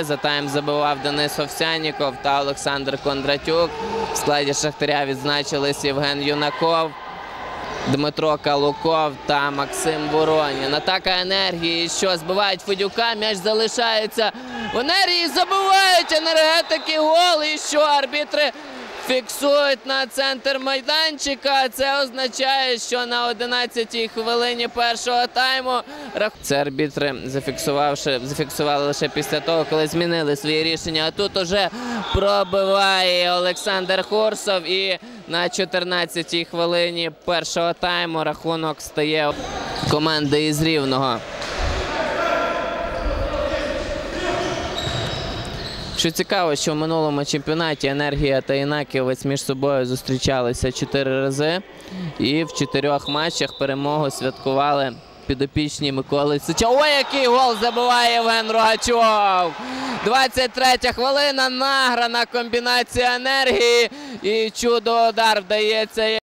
За тайм забивав Денис Овсяніков та Олександр Кондратюк. В складі Шахтаря відзначились Євген Юнаков, Дмитро Калуков та Максим Воронін. Атака енергії. Що збивають Федюка. М'яч залишається в енергії. Забивають енергетики гол. І що арбітри фіксують на центр майданчика. Це означає, що на 11-й хвилині першого тайму це арбітри зафіксувавши, зафіксували лише після того, коли змінили свої рішення. А тут уже пробиває Олександр Хорсов. І на 14-й хвилині першого тайму рахунок стає команди із Рівного. Що цікаво, що в минулому чемпіонаті Енергія та Інаківець між собою зустрічалися чотири рази. І в чотирьох матчах перемогу святкували підопічні Миколи Сича. Ой, який гол забиває Євген Рогачов! 23 хвилина, награна комбінація енергії. І чудо удар вдається.